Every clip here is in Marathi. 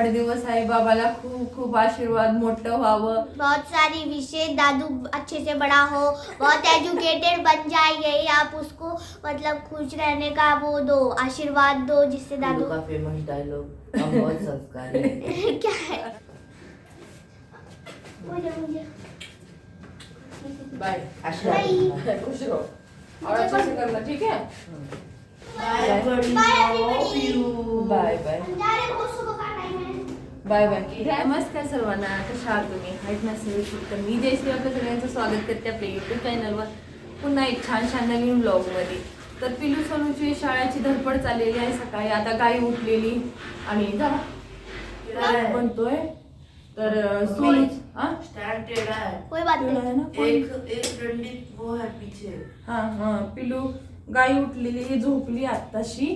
वाढदिवस आहे. बाबाला खूप खूप आशीर्वाद मोठं व्हावं. बहुत सारी विशेष दादू अच्छे से बड़ा हो. बहुत एजुकेटेड बन जाए यही आप उसको. मतलब खुश रहने का वो दो आशीर्वाद दो जिससे दादू का फ़ेमस डायलॉग हम बहुत संस्कारी हैं। क्या है? मुझे मुझे। बाय आशीर्वाद खुश रहो। और अच्छा से करना ठीक है? Bye, everybody. Bye bye bye bye. नमस्कार सर्वांना. कशा आहात तुम्ही? आहेत ना सगळे तर मी जयश्री आपल्या सगळ्यांचं स्वागत करते आपल्या युट्यूब चॅनलवर पुन्हा एक छान छान नवीन ब्लॉगमध्ये तर पिलू सोनूची शाळेची धडपड चाललेली आहे सकाळी. आता गाई उठलेली आणि? बनतोय. तर सोनू हा? पिलू गाई उठलेली झोपली आत्ताशी.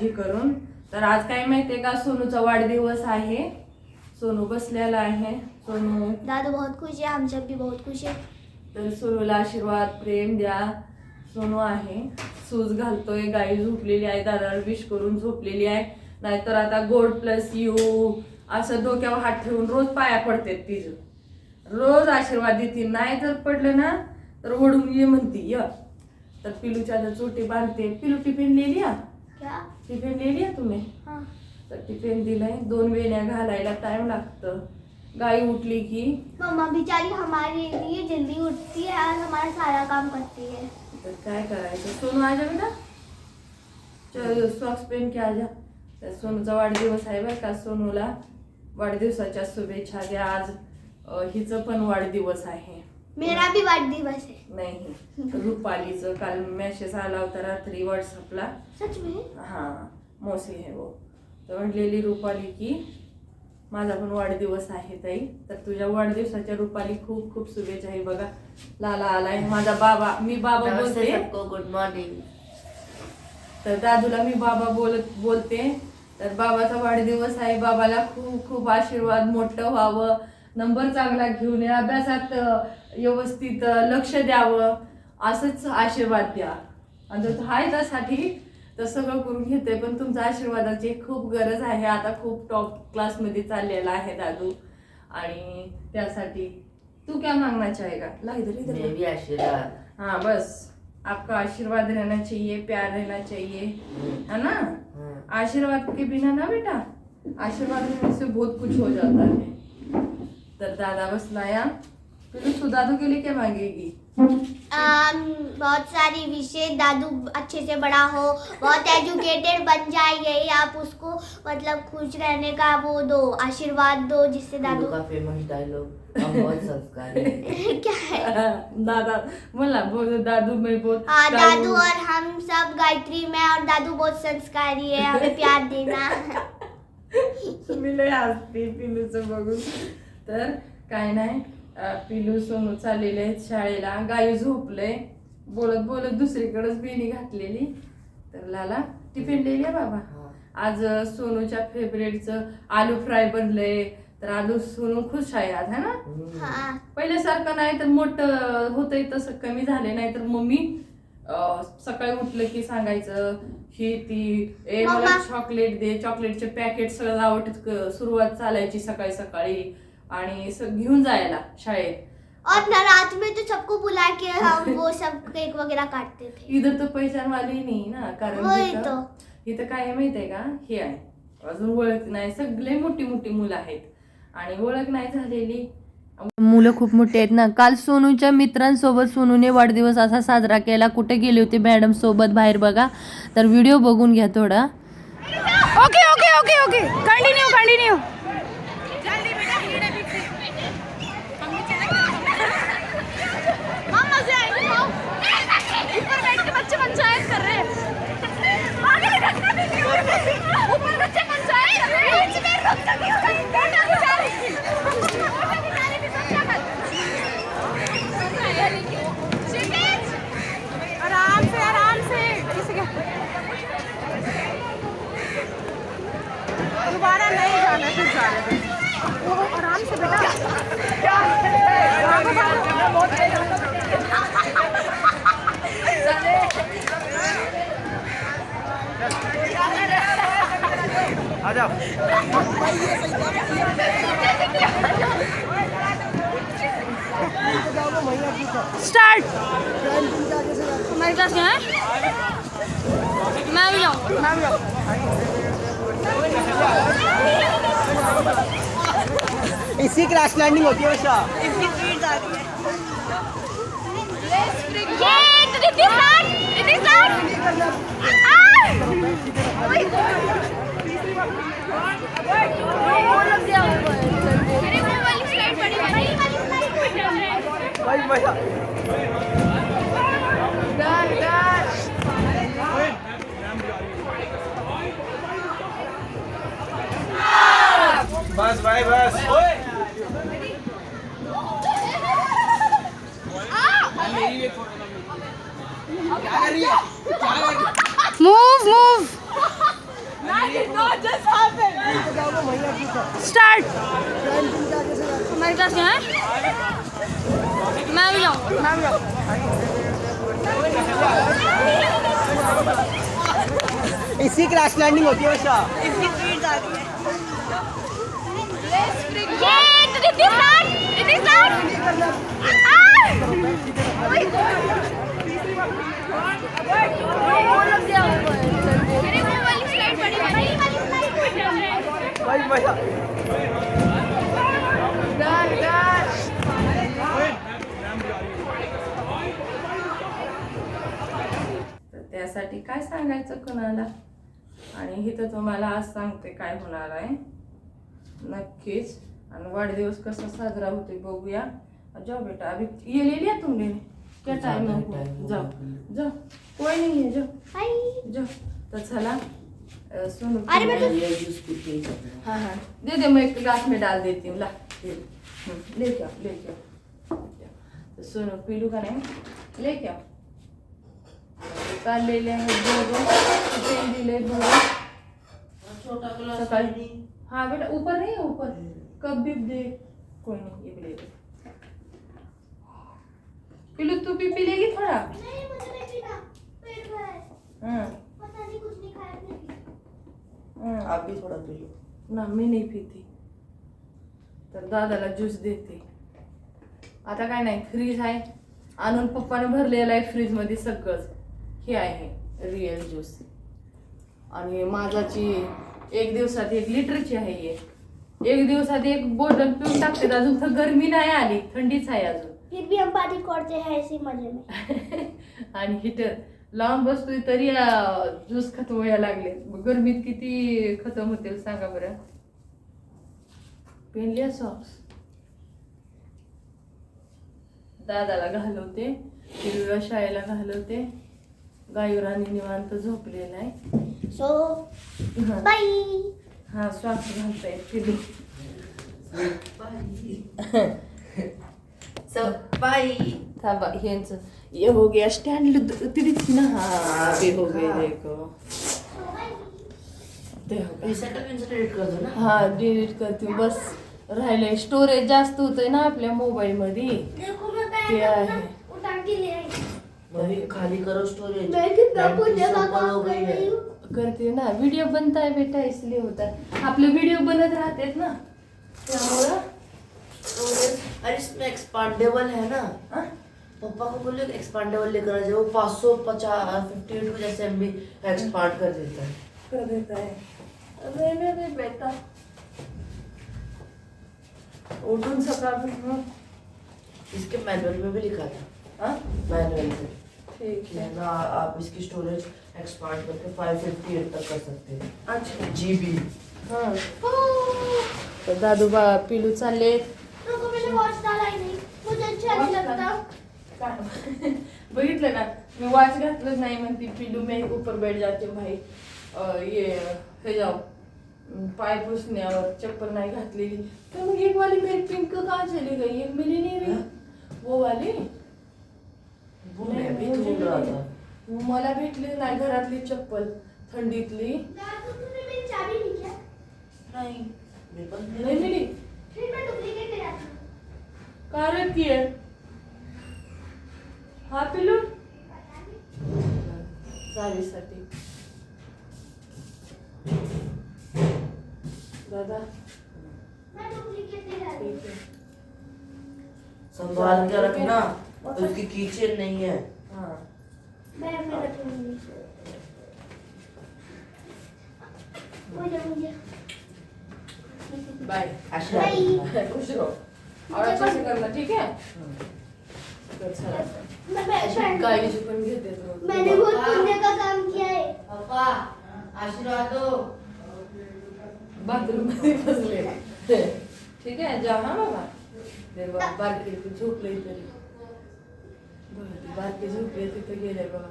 हे करून. तर आज काय माहितीये का? सोनूचा वाढदिवस आहे. सोनू बसलेला आहे. सोनू दादू बहुत खुश है हम सब भी बहुत खुश है तर सोनूला आशीर्वाद प्रेम द्या. सोनू आहे. सूज घालतोय गाई झोपलेली आहे दादाला विश करून झोपलेली आहे. नाहीतर आता गोड प्लस यू असं डोक्यावर हात ठेवून रोज पाया पडते तिचं. रोज आशीर्वाद देते. नाही जर पडलं ना तर ओढून ये म्हणती. य. तर पिलूच्या आता चोटी बांधते. पिलू टिफिन लिहिली क्या टिफिन लिहिली हा तुम्ही? हाँ। तर टिफिन दिलंय. दोन वेण्या घालायला टाइम लागतं. गाई उठली की? मम्मा बेचारी हमारे लिए जल्दी उठती है और हमारा सारा काम करती है। तर काय करायचं? सोनू आजा बेटा. चल सॉक्स पेन के आजा तर सोनूचा वाढदिवस आहे बरं का. सोनूला वाढदिवसाच्या शुभेच्छा द्या. आज हिचं पण वाढदिवस आहे. मेरा भी वाढदिवस है नाही रुपालीचं काल मेसेज आला होता रात्री व्हॉट्सअपला. सच में? हां मौसी है वो. तर म्हटलेली रुपाली की माझा पण वाढदिवस आहे ताई. तर तुझ्या वाढदिवसाच्या रुपाली खूप खूप शुभेच्छा आहे बघा. लाला आलाय. माझा बाबा मी बाबा बोलते. सबको गुड मॉर्निंग तर दादूला मी बाबा बोलत बोलते. तर बाबाचा वाढदिवस आहे. बाबाला खूप खूप आशीर्वाद मोठं व्हावं. नंबर चांगला घेऊन ये अभ्यासात व्यवस्थित लक्ष द्यावं असंच आशीर्वाद द्या. आणि तो आहे त्यासाठी तर सगळं करून घेते पण तुमच्या आशीर्वादाची खूप गरज आहे. आता खूप टॉप क्लासमध्ये चाललेला आहे दादू. आणि त्यासाठी तू क्या मागना चाहेगा ला इधर इधर. मैं भी आशीर्वाद. हाँ बस. आपका आशीर्वाद रहना चाहिए प्यार रहना चाहिए. है ना। आशीर्वाद के बिना ना बेटा? आशीर्वाद से बहुत कुछ हो जाता है. दादा बस लाया। फिर तू दादू के लिए क्या मांगेगी? आम, बहुत सारी विशेष दादू अच्छे से बड़ा हो बहुत एजुकेटेड बन जाए यही आप उसको मतलब खुश रहने का वो दो आशीर्वाद दो जिससे दादू का फ़ेमस डायलॉग बहुत संस्कारी हैं। क्या है? दादा बोला दादू मैं बहुत हाँ दादू और हम सब गायत्री में और दादू बहुत संस्कारी है हमें प्यार देना। मी लय हसते पिलूचं बघून तर काय नाही पिलू सोनू चाललेले आहेत शाळेला. गाई झोपले बोलत बोलत दुसरीकडेच बेणी घातलेली. तर लाला टिफिन लिहिली बाबा। आज सोनूच्या फेवरेटचं आलू फ्राय बनलंय. तर आलू सोनू खुश आहे आज है ना? पहिल्यासारखं नाही तर मोठं होतंय तसं कमी झाले नाही तर मम्मी सकाळी उठलं की सांगायचं ही ती ए मला. चॉकलेट दे. चॉकलेटचे पॅकेट सगळं आवडत सुरुवात चालायची सकाळी सकाळी. आणि घेऊन जायला शाळेत. और नवरात्र में तो सबको बुला के हम वो सब केक वगैरह काटते थे. इथं तर पैशान वाली नाही ना कारण वही तो. इथं काय आहे माहितीये का? हे आहे. अजून ओळख नाही. सगळे मोठी मोठी मुलं आहेत. आणि ओळख नाही झालेली. मुलं खूप मोठी आहेत ना. काल सोनूच्या मित्रांसोबत सोनूने वाढदिवस असा साजरा केला. कुठे गेले होते मॅडम सोबत बाहेर बघा. तर व्हिडिओ बघून घ्या थोडा. Okay okay okay okay continue continue दोबारा नहीं जाना आराम से बेटा आ जाओ स्टार्ट हमारी क्लास में है मैं भी जाऊँ मैं भी जाऊँ इसी क्रैश लैंडिंग होती है हमेशा ये दीदी स्टार्ट दीदी स्टार्ट मेरे वो वाली स्लाइड पड़ी भाई स्टार्ट हमारी क्लास में है मैं भी जाऊँ मैं भी जाऊँ इसी क्रैश लैंडिंग होती है ये दीदी स्टार्ट स्टार्ट वो वाली स्लाइड पड़ी भाई मजा तर त्यासाठी काय सांगायचं कोणाला? आणि इथं तुम्हाला आज सांगते काय होणार आहे. नक्कीच. आणि वाढदिवस कसा साजरा होते बघूया. जाओ बेटा अभी ये ले लिया तुमने क्या टाइम है हो जाओ। जाओ कोई नहीं है जाओ हाय जाओ तर चला. सोनू अरे बेटा। ये जूस पी के ही। हाँ हाँ। दे दे मैं एक गिलास में डाल देती हूँ ला। दे। दे। हम्म, लेके आओ लेके आओ तो सुनो पीलू का नहीं लेके आओ काढलेले आहेत दोघं तेल दिले दोघं छोटा गिलास हाँ बेटा ऊपर नहीं है ऊपर। कप भी दे। कोई नहीं ये भी ले ले। पीलू तू भी पी लेगी थोड़ा? नहीं मुझे नहीं पीना। पेट भरा है। आप भी थोड़ा पी लो। ना मी नाही पिती. तर दादाला ज्यूस देते. आता काय नाही फ्रीज आहे. आणून पप्पाने भरलेलं आहे फ्रीजमध्ये सगळंच हे आहे रिअल ज्यूस आणि माझाची एक दिवसात एक लिटरची आहे हे. एक दिवसात एक बॉटल पिऊन टाकते अजून तर गरमी नाही आली. थंडीच आहे अजून. फिर भी हम पार्टी करते हैं ऐसे मजे में. आणि हिटर लावून बसतोय तरी ज्यूस खतम व्हायला लागले. मग गरमीत किती खतम होतील सांगा बरं. पेनलिया सॉक्स. दादाला घालवते हिरव्या शाळेला घालवते. गायुराने निवांत झोपलेला आहे. सो हा. बाय हा सॉक्स घालताय. पिलू सफाई थांबा ह्यांचं ये हो गया स्टँड तिथे थी ना हा ते हो गए देखो। ते हो ना। हा डिलीट करते हूँ. बस राहिलंय स्टोरेज जास्त होतंय ना आपल्या मोबाईल मध्ये देखो मैं ते आहे खाली करो स्टोरेज हो गई है। हूँ। करते ना। व्हिडिओ बनताय बेटा इसलिए होतात आपले व्हिडिओ बनत राहतात ना। त्यामुळं अरे इसमें एक्सपांडेबल है ना। हा? पापा को बोले एक्सपांडेबल लेकर आ जाओ। पाँच सौ पचास फिफ्टी एट को जैसे एम बी एक्सपांड कर देता है। कर देता है। रहने दे बेटा। उठून सकाळ इसके मैनुअल में भी लिखा था। मैनुअल में ठीक है है। ना आप इसकी स्टोरेज एक्सपांड करके फाइव फिफ्टी एट तक कर सकते हैं। अच्छा। जी बी हा। ओह, दादू बा पिलू चालले रुको मैंने वॉच डाला ही काय? बघितलं ना मी वॉच घातलंच नाही म्हणते पिलू मी ऊपर बैठ जाते भाई अं, ये हे जाओ पाय पुसण्यावर चप्पल नाही घातलेली. तर मग एक वाली मेरी पिंक कहाँ चली गई एक मिली नहीं रही वो वाली? मला भेटली नाही घरातली चप्पल. थंडीतली. दादू तूने मेरी चाबी ली क्या नहीं मिली. फिर मैं डुप्लीकेट ले जाती हूँ कारण की आहे? हा पिलू चावीसाठी दादा। ठीक है। संभाल के रखना। उसकी किचन नहीं है। हाँ। बैग में रखूँगी बाय खुश रहो। और अच्छे से करना ठीक है? मैं बैग काळजी पण घेते रोज. मैंने बहुत पुण्य का काम किया है? पापा आशीर्वाद. दो बाथरूममध्ये बसले. ठीक आहे जा हा बाबा. ते बघा बारकी ती झोपले तरी. बारकी झोपले तिथे गेले बघा.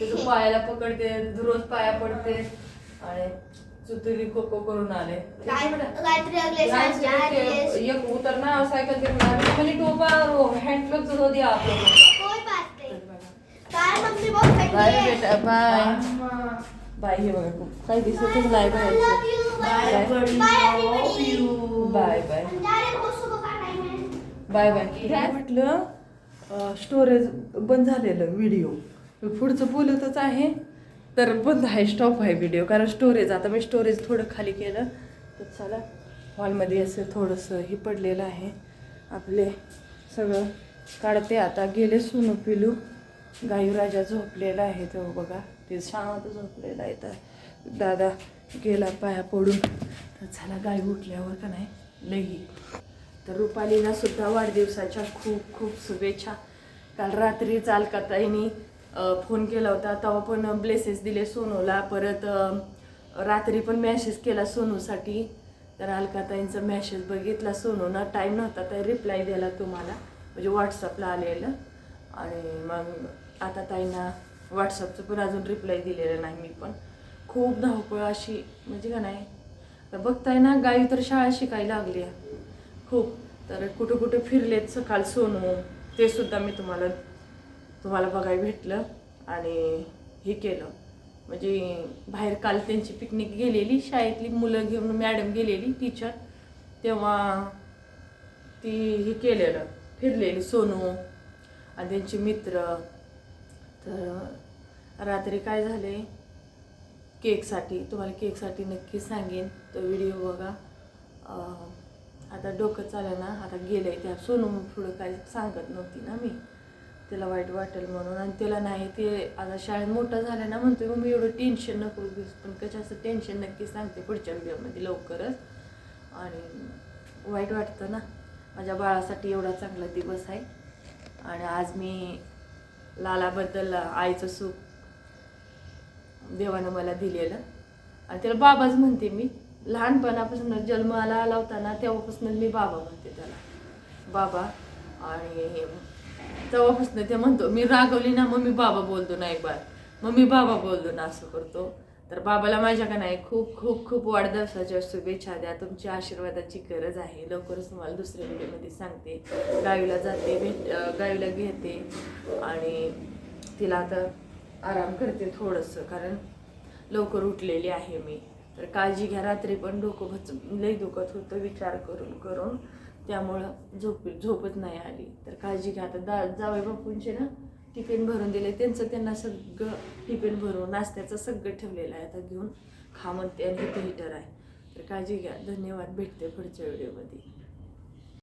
तिथं पायाला पकडते रोज पाया पडते. आणि चुतुरी कोको करून आले. जा एक उतरना और साइकिल पे मैं खाली टोपा और हैंड ग्लव्स धो दिया आप लोगों का कोई बात नहीं काय मम्मी बहुत खड़ी बाय है बेटा बाय बाय हे बघा खूप काही दिसतच नाही. बाय बाय जा बाय बाय काय म्हटलं स्टोरेज बंद झालेलं व्हिडिओ पुढचं बोलतच आहे. तर बंद आहे स्टॉप आहे व्हिडिओ कारण स्टोरेज आता मी स्टोरेज थोडं खाली केलं. तर चला हॉलमध्ये असं थोडंसं हे पडलेलं आहे. आपले सगळं काढते. आता गेले सोनू पिलू. गायूराजा झोपलेला आहे तो बघा. ते शांत झोपलेला आहे. तर दादा गेला पाया पडून. तर चला गाय उठल्यावर का नाही? लगी तर रुपालीला सुद्धा वाढदिवसाच्या खूप खूप शुभेच्छा. काल रात्री चालकाताईनी फोन केला होता. तेव्हा पण ब्लेसेस दिले सोनूला. परत रात्री पण मॅसेज केला सोनूसाठी. तर अलकाताईंचा मॅसेज बघितला सोनूनं. टाईम नव्हता तर रिप्लाय दिला तुम्हाला. म्हणजे व्हॉट्सअपला आलेलं. आणि मग आता ताईंना व्हॉट्सअपचं पण अजून रिप्लाय दिलेलं नाही मी पण. खूप धावपळ अशी म्हणजे का नाही? तर बघताय ना गाई तर शाळा शिकायला लागली आहे खूप. तर कुठं कुठं फिरलेत सकाळ सोनू. ते सुद्धा मी तुम्हाला तुम्हाला बघायला भेटलं आणि हे केलं. म्हणजे बाहेर काल त्यांची पिकनिक गेलेली शाळेतली मुलं घेऊन मॅडम गेलेली टीचर तेव्हा ती हे केलेलं फिरलेली सोनू आणि त्यांचे मित्र. तर रात्री काय झाले? केकसाठी तुम्हाला केकसाठी नक्की सांगेन तो व्हिडिओ बघा. आता डोकं चालेल ना आता गेलं आहे त्या सोनू पुढं काय सांगत नव्हती ना मी. तिला वाईट वाटेल म्हणून. आणि तिला नाही ते आता शाळेत मोठं झालं ना म्हणते मग मी एवढं टेन्शन नको घेऊस. पण कशाचं टेन्शन नक्की सांगते पुढच्या व्हिडिओमध्ये लवकरच. आणि वाईट वाटतं ना. माझ्या बाळासाठी एवढा चांगला दिवस आहे. आणि आज मी लालाबद्दल आईचं सुख देवानं मला दिलेलं. आणि त्याला बाबाच म्हणते मी. लहानपणापासून जन्माला आला होता ना तेव्हापासून मी बाबा म्हणते त्याला. बाबा आणि तेव्हापासून ते म्हणतो मी रागवली ना मग मी बाबा बोलतो ना एक बार मग मी बाबा बोलतो ना असं करतो. तर बाबाला माझ्या का नाही खूप खूप खूप वाढदिवसाच्या शुभेच्छा द्या. तुमच्या आशीर्वादाची गरज आहे. लवकरच तुम्हाला दुसऱ्या व्हिडिओमध्ये सांगते. गावीला जाते भेट गावीला घेते आणि तिला आता आराम करते थोडंसं कारण लवकर उठलेली आहे मी. तर काळजी घ्या रात्री पण डोकं भच लई दुखत होतं विचार करून करून. त्यामुळं झोप झोपच नाही आली. तर काळजी घ्या. आता दा जावई बापूंचे ना टिफिन भरून दिले. त्यांचं त्यांना सगळं टिफिन भरून नाश्त्याचं सगळं ठेवलेलं आहे. आता घेऊन खा म्हणते आणि हिटर आहे. तर काळजी घ्या. धन्यवाद. भेटते पुढच्या व्हिडिओमध्ये.